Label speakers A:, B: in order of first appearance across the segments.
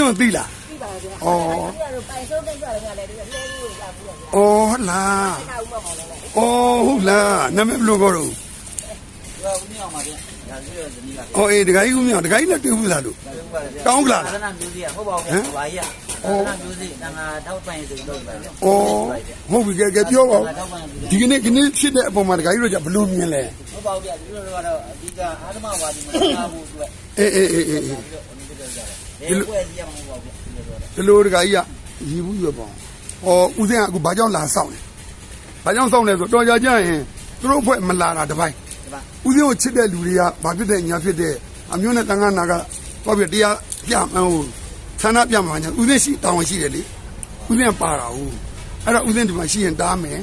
A: စဉ်ကိုသိလား
B: သိပါဗျာ
A: အော်
B: ဒီကတော့ပိုင်ဆုံးကိစ္စလည်းရတယ်ဒီကလဲလေးကိုရဘူးဗျာ။
A: အော်ဟုတ်လား
B: ခါဦးမမောင်လည်း။
A: အော်ဟုတ်လား။နာမည်ဘယ်လိုခေါ်တော့
C: ဟိုဦးမြောက်မှာဗျဒါဆိုရဇနီးက။
A: အော်အေးဒကာကြီးဦးမြောင်ဒကာကြီးလည်းတွေ့ဘူးလားလို့ကောင်းကလား
C: သာသနာမျိုးစီကဟုတ်ပါဘူးဗျာဘာကြီးကသာသနာမျိုးစီတန်ခါထောက်ပံ့ရေးဆိုပြီးလုပ်ပါဗျာ။
A: အော်ဟုတ်ပြီကဲကဲပြောပါဦး။ဒီကနေ့ကနေ့ဖြစ်တဲ့အပေါ်မှာဒကာကြီးတို့ကဘယ်လိုမြင်လဲ
C: ဟုတ်ပါဘူးဗျာဒီလိုတော့ကတော့အဓိကအာဓမဝါဒီမှာနားဖို့အတွက်။
A: အေးအေးအေးအေးအေး
C: ပြီးတော့ ဒီလိုကြတယ်ဒီပွဲကြီးရမှာမဟုတ်ပါဘူးဒီလိုတော့
A: ဒီလိုဒကာကြီးကရည်ဘူးရပေါ့။အော်ဦးစင်းကအခုဘာကြောင့်လာဆောင်လဲ။ဘာကြောင့်ဆောင်လဲဆိုတော့ကြာကြရင်သူတို့အဖွဲ့မလာတာတစ်ပိုင်း
C: ဒီမှာ
A: ဦးစင်းကိုချစ်တဲ့လူတွေကဘာဖြစ်တဲ့ညာဖြစ်တဲ့အမျိုးနဲ့တန်ခါနာကတော့ပြတရားပြမဟိုဆန္ဒပြမှာညာဦးစင်းရှိတောင်းရှိတယ်လေဦးစင်းကပါတာဟုတ်အဲ့တော့ဦးစင်းဒီမှာရှိရင်တားမယ်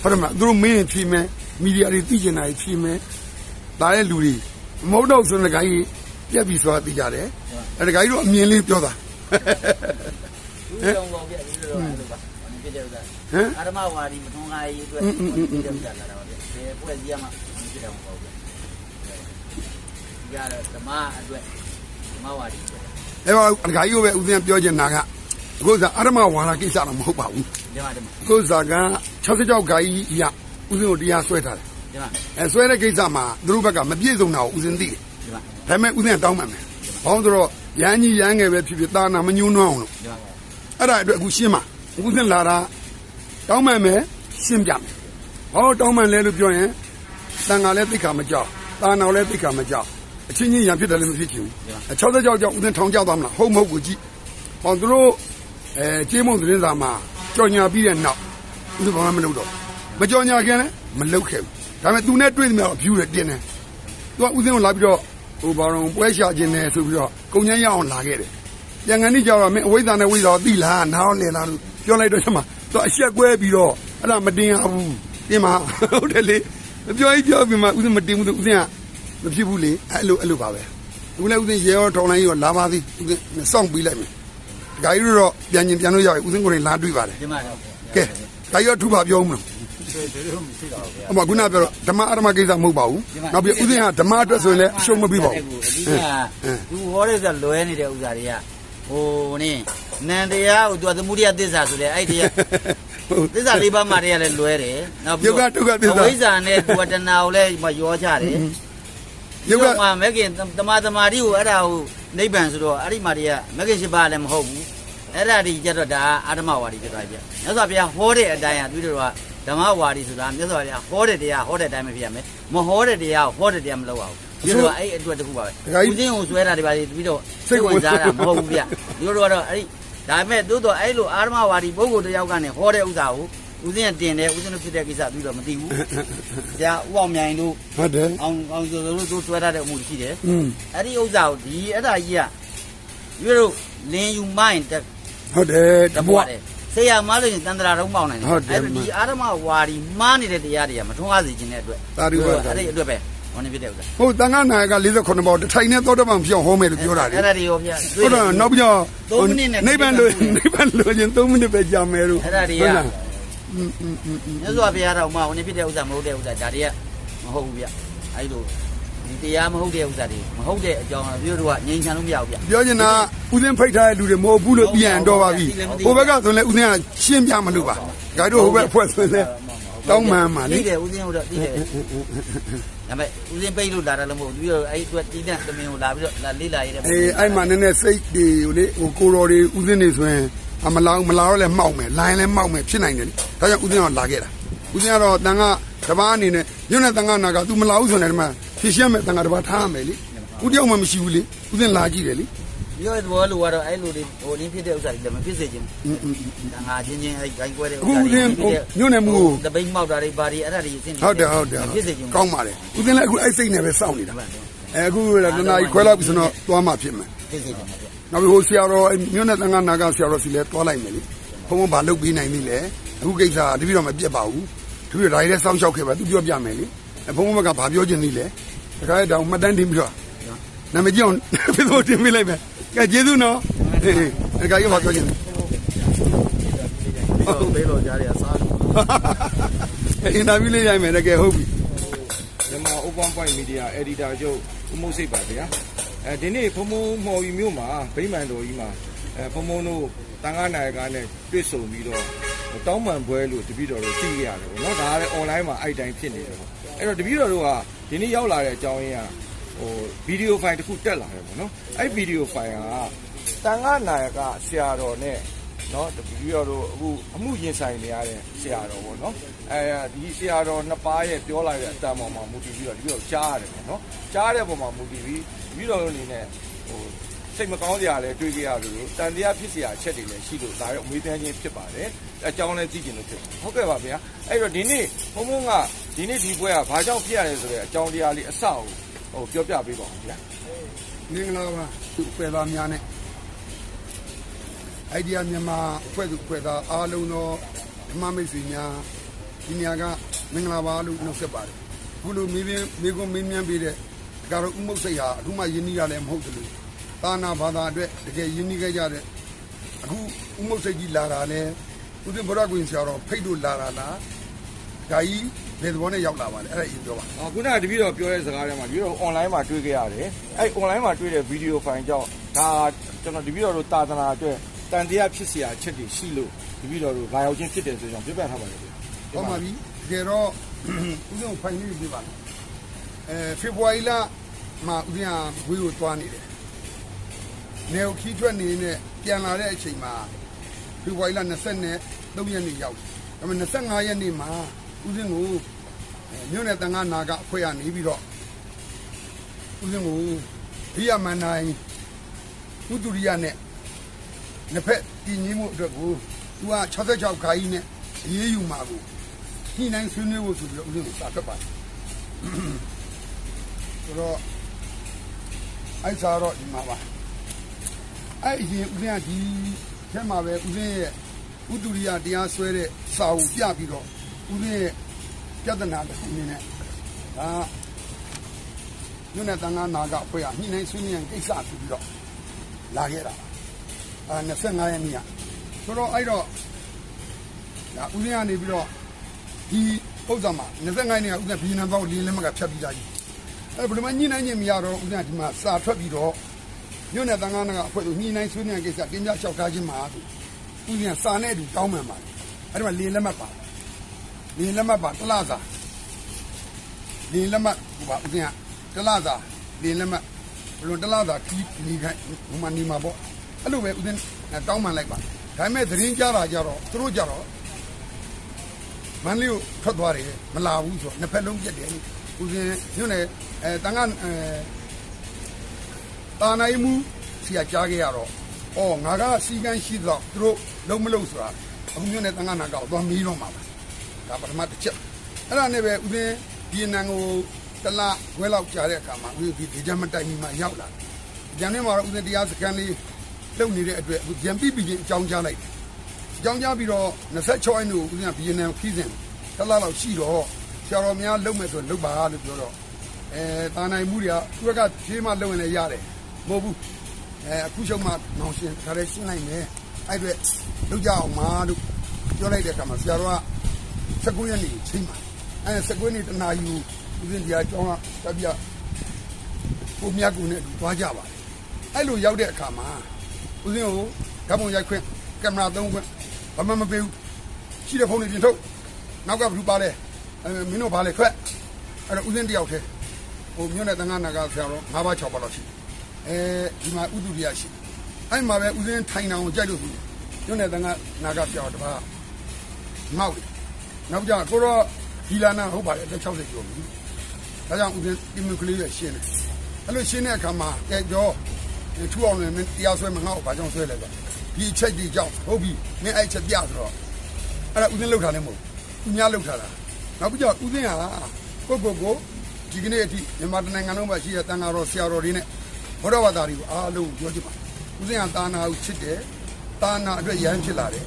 A: ဟုတ်တယ်မလားသူတို့မင်းရင်ဖြေမယ်မီဒီယာတွေသိကျင်တာတွေဖြေမယ်ဒါရဲ့လူတွေမဟုတ်တော့ဆိုတဲ့ခိုင်း ပြက်ပြီးဆိုတာသိကြတယ်အဲ့ဒါခိုင်းတို့အမြင်လေးပြောတာ
C: ဒီလိုတော့ဗျာဒီလိုတော့အဲ့လိုပါဒီပြတဲ့ဥစ္စာ
A: ဟမ်
C: အာဓမဝါဒီမထွန်းကားရေးအတွက်ဒီလိုကြလာတာပါဗျာဒီပွဲကြီးရမှာဒီပြတယ်မဟုတ်ဘူးဗျာဒီကတော့ဓမ္မအတွက်ဓမ္မဝါဒီအတွက်
A: အဲ့တော့အခိုင်းတို့ပဲဦးစင်းပြောချင်တာကအခုစားအရမဝါလာကိစ္စတော့မဟုတ်ပါဘူး
C: ဒီမှာဒီမှာ
A: အခုစားက66ဂိုင်းရဦးစင်းကိုတရားဆွဲထားတယ်
C: ဒီမှာ
A: အဲဆွဲတဲ့ကိစ္စမှာသူတို့ဘက်ကမပြည့်စုံတာကိုဦးစင်းသိတယ်
C: ဒီမှာ။
A: ဒါပေမဲ့ဦးစင်းကတောင်းမှန်မယ်။ဘောင်းဆိုတော့ရမ်းကြီးရမ်းငယ်ပဲဖြစ်ဖြစ်တာနာမညှိုးနှောင်းအောင်လို့
C: ဒီမှာ
A: အဲ့ဒါအတွက်အခုရှင်းပါ။ဦးစင်းလာတာတောင်းမှန်မယ်ရှင်းပြမယ်။ဟောတောင်းမှန်လဲလို့ပြောရင်တန်ဃာလည်းသိက္ခာမကြောက်။တာနာလည်းသိက္ခာမကြောက်။အချင်းချင်းရံဖြစ်တယ်လည်းမဖြစ်ချင်ဘူး။အဲ66ကြောက်ကြောက်ဦးစင်းထောင်ကြောက်သွားမလား။ဟုတ်မဟုတ်ကိုကြည့်။ဟောသူတို့အဲကျေးမုံသတင်းစာမှာကြော်ညာပြီးတဲ့နောက်ဦးစင်းဘာမှမလုပ်တော့ဘူးမကြော်ညာခင်လည်းမလုပ်ခဲ့ဘူး။ဒါပေမဲ့သူနဲ့တွေ့တယ်မျိုးအဖြူရတင်းတယ်။သူကဦးစင်းကိုလာပြီးတော့ ဟိုဘာတော့ပွဲရှာခြင်းနဲ့ဆိုပြီးတော့ကုံချမ်းရအောင်လာခဲ့တယ်။ပြန်ကန်นี่ကြောက်တော့မင်းအဝိဇ္ဇာနဲ့ဝိဇ္ဇာကိုသိလားနားအောင်လေလားလို့ပြောလိုက်တော့ချက်မှာသူအဆက်ကွဲပြီးတော့အဲ့ဒါမတင်ရဘူး။တင်မှာဟုတ်တယ်လေ။ပြောကြီးပြောပြီးမှဦးစင်းမတင်ဘူးသူဦးစင်းကမဖြစ်ဘူးလေအဲ့လိုအဲ့လိုပါပဲ။အခုလည်းဦးစင်းရေရောထောင်းလိုင်းရောလာပါသည်ဦးစင်းစောင့်ပြီးလိုက်မယ်။ဒကာကြီးတို့တော့ပြန်ကျင်ပြန်လို့ရပြီဦးစင်းကိုယ်တိုင်လာတွေ့ပါတယ်
C: ဒီမှာတော့။
A: ကဲဒကာကြီးတော့ထူပါပြောဦးမလား
C: ဒီလိုမရှိတော့ဘူးဗျာ။
A: အမခုနပြောတော့ဓမ္မအဓမ္မကိစ္စမဟုတ်ပါဘူး။နောက်ပြီးဦးစင်းကဓမ္မအတွက်ဆိုရင်လည်းအရှုံးမပေးပါဘူး
C: အဓိကသူဟောတဲ့ဆိုလွဲနေတဲ့ဥစ္စာတွေကဟိုနင်းနန္တရားကိုသူကသမုဒိယသစ္စာဆိုတဲ့အဲ့တရား
A: ဟုတ်
C: သစ္စာလေးပါးမှတည်းကလည်းလွဲတယ်နောက်ပြီး
A: ယုတ်ကဒုက္ခသစ္စာ
C: အဝိဇ္ဇာနဲ့သူကတဏှာကိုလည်းမရောချတယ်
A: ယုတ်က
C: မှမဂ္ဂင်တမာတမာတိကိုအဲ့ဒါကိုနိဗ္ဗာန်ဆိုတော့အဲ့ဒီမှာတည်းကမဂ္ဂင်ရှိပါလည်းမဟုတ်ဘူးအဲ့ဒါဒီကြတော့ဒါအာဓမဝါဒီဖြစ်သွားပြီမြတ်စွာဘုရားဟောတဲ့အတိုင်းကသူတို့က ဓမ္မဝါဒီဆိုတာမြတ်စွာဘုရားဟောတဲ့တရားဟောတဲ့အတိုင်းပဲဖြစ်ရမယ်မဟောတဲ့တရားကိုဟောတဲ့တရားမလုပ်ပါဘူးဒီလိုအဲ့အတွက်တခုပါပဲဦးစင်းကိုဆွဲတာဒီပါလေပြီးတော့စိတ်ဝင်စားတာမဟုတ်ဘူးဗျဒီလိုတော့အဲ့ဒီဒါပေမဲ့သို့တော့အဲ့လိုအာဓမဝါဒီပုဂ္ဂိုလ်တယောက်ကနေဟောတဲ့ဥစ္စာကိုဦးစင်းကတင်တယ်ဦးစင်းတို့ဖြစ်တဲ့ကိစ္စပြီးတော့မသိဘူးဆရာဦးအောင်မြိုင်တို့
A: ဟုတ်တယ်
C: အောင်အောင်ဆိုတို့တို့ဆွဲထားတဲ့အမှုရှိတယ်
A: อืม
C: အဲ့ဒီဥစ္စာကိုဒီအဲ့ဒါကြီးကရွေးတို့လင်းယူမိုင်းတက်
A: ဟုတ်တယ်တ
C: တ
A: ဘွား
C: ပွားတယ် ဆရာမားလို့ရင်တန်ត្រာတော့မောင်းနိုင်တယ်အဲ့ဒါဒီအာရမဝါဒီမားနေတဲ့တရားတွေကမထွန်းကားစေခြင်းတဲ့အတွက်
A: တာရိဝတ်
C: အဲ့ဒီအတွက်ပဲဟောနေပြတဲ့ဥစ္စာ
A: ဟုတ်တန်ခါနာက48ပေါက်တထိုင်နဲ့သောတပန်ပြောင်းဟောမယ်လို့ပြောတာလေ
C: အဲ့ဒါတွေရောဗျာ
A: ဟုတ်တော့နောက်ပြော
C: 3မိနစ်နဲ့
A: နိဗ္ဗာန်လို့နိဗ္ဗာန်လို့ရင်3မိနစ်ပဲကြာမယ်လို့
C: အဲ့ဒါတွေကမြတ်စွာဘုရားတော်မှာဟောနေပြတဲ့ဥစ္စာမဟုတ်တဲ့ဥစ္စာဒါတွေကမဟုတ်ဘူးဗျာအဲ့လို ဒီတရားမဟုတ်တဲ့ဥစ္စာတွေမဟုတ်တဲ့အကြောင်းကပြောတို့ကငြိမ်းချမ်းလို့မရဘူးဗျ
A: ပြောချင်တာဥစဉ်ဖိတ်ထားတဲ့လူတွေမဟုတ်ဘူးလို့ပြန်တော့ပါပြီဟိုဘက်ကဆိုရင်လည်းဥစဉ်ကရှင်းပြမလို့ပါဂိုက်တို့ဟိုဘက်အဖွဲ့ဆိုရင်လည်းတောင်းမှန်ပါလေ
C: သိတယ်ဦးစင်းတို့တော့သိတယ်ဒါပေမဲ့ဦးစင်းပိတ်လို့လာတာလည်းမဟုတ်ဘူးပြီးတော့အဲ့ဒီအတွက်တီးတဲ့သမင်ကိုလာပြီးတော့လာလေးလာရတဲ့
A: အေးအဲ့မှာနည်းနည်းစိတ်တွေကိုလေဟိုကိုတော်တွေဥစဉ်နေဆိုရင်အမလောင်မလာတော့လည်းမှောက်မယ်လိုင်းလည်းမှောက်မယ်ဖြစ်နိုင်တယ်လေဒါကြောင့်ဥစဉ်ကလာခဲ့တာဥစဉ်ကတော့တန်ခါ တပားအနေနဲ့ညွန့်တဲ့တန်ခါနာကသူမလာဘူးဆိုရင်ဒီမှာဖြည့်ရှင်းမဲ့တန်ခါတပားထားရမယ်လေဦးတယောက်မှမရှိဘူးလေဦးစင်လာကြည့်တယ်လေ
C: ပြောတဲ့ဘောလိုကတော့အဲ့လိုတွေဟိုလင်းဖြစ်တဲ့ဥစ္စာတွေလည်းမဖြစ်စေချင်
A: ဘူး။တ
C: န်ခါချင်းချင်းအဲ့ဂိုင်းကွဲတဲ့
A: ဥစ္စာတွေအခုညွန့်နေမှုကို
C: တပိတ်မောက်တာတွေဘာတွေအဲ့ဒါတွေအဆင်
A: ဟုတ်တယ်ဟုတ်တယ်
C: ဖြစ်စေချင်ဘူး။
A: ကောင်းပါလေ။ဦးစင်လည်းအခုအဲ့စိတ်နဲ့ပဲစောင့်နေတာ။အဲအခုတနာကြီးခွဲလောက်ပြီဆိုတော့သွားမှဖြစ်မယ်။
C: ဖြစ်စေချင်ပါဗျ။
A: နောက်ပြီးဟိုဆရာတော်ညွန့်တဲ့တန်ခါနာကဆရာတော်စီလည်းသွားလိုက်မယ်လေ။ဘုံဘုံဘာလုပ်ပေးနိုင်ပြီလဲ။အခုကိစ္စတပိတော့မပြတ်ပါဘူး။ တပည့်တော်ဒါကြီးလည်းစောင့်ရှောက်ခဲ့ပါသူပြောပြမယ်လေဘုံဘုံကဘာပြောချင်သေးလဲတခါတောင်မှတ်တမ်းတင်ပြီးတော့နာမည်ကြောင်ဖြစ်လို့တင်ပေးလိုက်မယ်ကဲကျေးဇူးနော်ဟေးတခါကြီးဘာပြောချင်လဲ
D: ဟုတ်သေးတော့ကြားရစားလို့
A: အင်တာဗျူးလေးရိုက်မယ်တကယ်ဟုတ်ပြီ
D: မြန်မာ Open Point Media Editor ချုပ်ဦးမိုးစိတ်ပါဗျာအဲဒီနေ့ဖုံဖုံမော်ရီမြို့မှာဗိမာန်တော်ကြီးမှာအဲဘုံဘုံတို့တန်ခါနိုင်ကနဲ့တွေ့ဆုံပြီးတော့ တောင်းပန်ပွဲလို့တပည့်တော်တို့သိခဲ့ရတယ်ပေါ့နော်ဒါကလည်း online မှာအဲ့တိုင်းဖြစ်နေတယ်ပေါ့အဲ့တော့တပည့်တော်တို့ကဒီနေ့ရောက်လာတဲ့အကြောင်းရင်းကဟိုဗီဒီယိုဖိုင်တစ်ခုတက်လာတယ်ပေါ့နော်အဲ့ဗီဒီယိုဖိုင်ကတန်ခါနိုင်ကဆရာတော်နဲ့နော်တပည့်တော်တို့အခုအမှုရင်ဆိုင်နေရတဲ့ဆရာတော်ပေါ့နော်အဲဒီဆရာတော်နှစ်ပါးရဲ့ပြောလာတဲ့အတန်ပေါ်မှာမူတည်ပြီးတော့တပည့်တော်ကြားရတယ်ပေါ့နော်ကြားတဲ့ပုံမှာမူတည်ပြီးတပည့်တော်တို့အနေနဲ့ဟို စိတ်မကောင်းစရာလည်းတွေးကြရလို့တန်တရားဖြစ်စရာအချက်တွေလည်းရှိလို့ဒါရောအမေးတန်းချင်းဖြစ်ပါတယ်အကြောင်းလည်းသိကျင်လို့ဖြစ်ပါတယ်ဟုတ်ကဲ့ပါဗျာအဲ့တော့ဒီနေ့ဘုံဘုံကဒီနေ့ဒီပွဲကဘာကြောင့်ဖြစ်ရလဲဆိုတဲ့အကြောင်းတရားလေးအစကိုဟိုပြောပြပေးပါဦးဗျာ
A: မင်္ဂလာပါသူအဖွဲ့သားများနဲ့အိုင်ဒီယာမြန်မာအဖွဲ့သူအဖွဲ့သားအားလုံးသောဓမ္မမိတ်ဆွေများဒီနေရာကမင်္ဂလာပါလို့နှုတ်ဆက်ပါတယ်အခုလိုမိမင်းမိကုန်းမင်းမြန်းပေးတဲ့ဒါကတော့ဥမုတ်စိတ်ဟာအခုမှယဉ်နီးရလည်းမဟုတ်ဘူးလို့ သာနာဘာသာအတွက်တကယ်ယဉ်နီးခဲ့ကြတဲ့အခုဥမုတ်စိတ်ကြီးလာတာလဲဦးတင်ဗရကွင်ဆရာတော်ဖိတ်လို့လာတာလားဒါကြီးဘယ်သဘောနဲ့ရောက်လာပါလဲအဲ့ဒါအရင်ပြောပါ
D: အခုနကတပည့်တော်ပြောတဲ့စကားထဲမှာတပည့်တော် online မှာတွေ့ခဲ့ရတယ်အဲ့ online မှာတွေ့တဲ့ဗီဒီယိုဖိုင်ကြောင့်ဒါကျွန်တော်တပည့်တော်တို့တာသနာအတွက်တန်တရားဖြစ်စရာအချက်တွေရှိလို့တပည့်တော်တို့လာရောက်ခြင်းဖြစ်တယ်ဆိုကြောင့်ပြပြထားပါတယ်ဗျာ
A: ဟောမှာပြီတကယ်တော့ဦးဇင်းဖိုင်လေးပြပါလားအဲဖေဖော်ဝါရီလမှာဦးဇင်းကဝေးကိုသွားနေတယ် နေကိုခီးထွက်နေနဲ့ပြန်လာတဲ့အချိန်မှာဖေဖော်ဝါရီလ20နဲ့3ရက်နေ့ရောက်တယ်ဒါပေမဲ့25ရက်နေ့မှာဦးဇင်းကိုအဲမြို့နယ်တန်ခါနာကအဖွဲ့ရနေပြီးတော့ဦးဇင်းကိုဘိယမန်နိုင်ဥဒုရိယနဲ့နှစ်ဖက်တည်ငြိမ်မှုအတွက်ကိုသူက66ခါကြီးနဲ့အေးအေးယူမှာကိုညှိနှိုင်းဆွေးနွေးဖို့ဆိုပြီးတော့ဦးဇင်းကိုစာထွက်ပါတယ်ဆိုတော့အဲ့စာတော့ဒီမှာပါ အဲ့အရင်ဦးဇင်းကဒီထဲမှာပဲဦးဇင်းရဲ့ဥတူရိယတရားဆွဲတဲ့စာကိုပြပြီးတော့ဦးဇင်းရဲ့ပြဿနာတစ်ခုအနေနဲ့ဒါညနေတန်ခါနာကအဖွဲ့ကညှိနှိုင်းဆွေးနွေးရန်ကိစ္စဆိုပြီးတော့လာခဲ့တာပါအာ25ရက်နေ့ကဆိုတော့အဲ့တော့ဒါဦးဇင်းကနေပြီးတော့ဒီဥစ္စာမှာ25နှစ်ကဥစ္စာဘီနံပေါက်လေးလက်မကဖြတ်ပြီးသားကြီးအဲ့ဘယ်လိုမှညှိနှိုင်းခြင်းမရတော့ဥစ္စာဒီမှာစာထွက်ပြီးတော့ ညွန့်တဲ့တန်ခါးကအဖွဲ့တို့ညှိနှိုင်းဆွေးနွေးကိစ္စတင်ပြလျှောက်ထားခြင်းမှာဆိုဥစ္စာစာနဲ့အတူတောင်းမှန်ပါတယ်အဲ့ဒီမှာလေးလက်မှတ်ပါလေးလက်မှတ်ပါတစ်လားစာလေးလက်မှတ်ဟိုပါဥစ္စာတစ်လားစာလေးလက်မှတ်ဘယ်လိုတစ်လားစာဒီဒီခိုင်ဟိုမှာနေမှာပေါ့အဲ့လိုပဲဥစ္စာတောင်းမှန်လိုက်ပါဒါပေမဲ့သတင်းကြားတာကြတော့သူတို့ကြတော့မန္တလေးကိုထွက်သွားတယ်မလာဘူးဆိုတော့နှစ်ဖက်လုံးပြက်တယ်ဦးစင်းညွန့်နေအဲတန်ခါအဲ တာနိုင်မှုဆရာကြားခဲ့ရတော့အော်ငါကစီကန်းရှိတော့သူတို့လုံးမလုံးဆိုတာအခုညွန့်နေတန်ခါနာကောက်သွားမီးတော့မှာပါဒါပထမတစ်ချက်အဲ့ဒါနဲ့ပဲဦးစင်းဒီနန်ကိုတလားဝဲလောက်ကြားတဲ့အခါမှာဦးဒီဒီကြမ်းမတိုင်မီမှာရောက်လာတယ်ကြံနေမှာတော့ဦးစင်းတရားစခန်းလေးလုံနေတဲ့အတွက်အခုကြံပြီးပြီးချင်းအကြောင်းကြားလိုက်တယ်အကြောင်းကြားပြီးတော့26ရက်နေ့ကိုဦးဇင်းကဘီယန်နန်ခီးစဉ်တစ်လလောက်ရှိတော့ဆရာတော်များလုံမဲ့ဆိုလုံပါလို့ပြောတော့အဲတာနိုင်မှုတွေကသူကဖြေးမှလုံရင်လည်းရတယ် မဟုတ်ဘူးအဲအခုချုပ်မှနောင်ရှင်ခါရဲရှင်းလိုက်မယ်အဲ့အတွက်လုံကြအောင်ပါလို့ပြောလိုက်တဲ့အခါမှာဆရာတော်က19ရက်နေ့ချိန်ပါအဲ19ရက်နေ့တနာယူဦးဇင်းတရားကျောင်းကတပြကိုမြတ်ကူနဲ့တွားကြပါတယ်အဲ့လိုရောက်တဲ့အခါမှာဦးဇင်းကိုဓာတ်ပုံရိုက်ခွင့်ကင်မရာသုံးခွင့်ဘာမှမပေးဘူးရှိတဲ့ဖုန်းတွေပြင်ထုတ်နောက်ကဘလူပါလဲအဲမင်းတို့ဘာလဲခွက်အဲ့တော့ဦးစင်းတယောက်တည်းဟိုမြို့နယ်တန်ခါနာကဆရာတော်၅ပါး၆ပါးလောက်ရှိ အဲဒီမှာဥဒုရိယရှိအဲ့မှာပဲဦးစင်းထိုင်တောင်ကိုကြိုက်လို့ဆိုမြို့နယ်တန်ခါနာကဆရာတော်တပါးငေါ့တယ်နောက်ကြကိုတော့ဒီလာနာဟုတ်ပါတယ်လက်60ကျော်ပြီဒါကြောင့်ဦးစင်းဒီမကလေးရရှင်းတယ်အဲ့လိုရှင်းတဲ့အခါမှာကဲကြောထူအောင်လည်းတရားဆွဲမငေါ့ဘာကြောင့်ဆွဲလဲဆိုဒီအချက်ကြီးကြောင့်ဟုတ်ပြီမင်းအဲ့ချက်ပြဆိုတော့အဲ့ဒါဦးစင်းလောက်ထားလည်းမဟုတ်ဘူးသူများလောက်ထားတာနောက်ပြီးတော့ဦးစင်းဟာကိုကိုကိုဒီကနေ့အထိမြန်မာတိုင်းနိုင်ငံလုံးမှာရှိတဲ့တန်ဃာတော်ဆရာတော်တွေနဲ့ ဘောဓဝါသာတွေကိုအားလုံးပြောချင်ပါဦးစင်းဟာတာနာကိုချစ်တယ်တာနာအတွက်ရဟန်းဖြစ်လာတယ်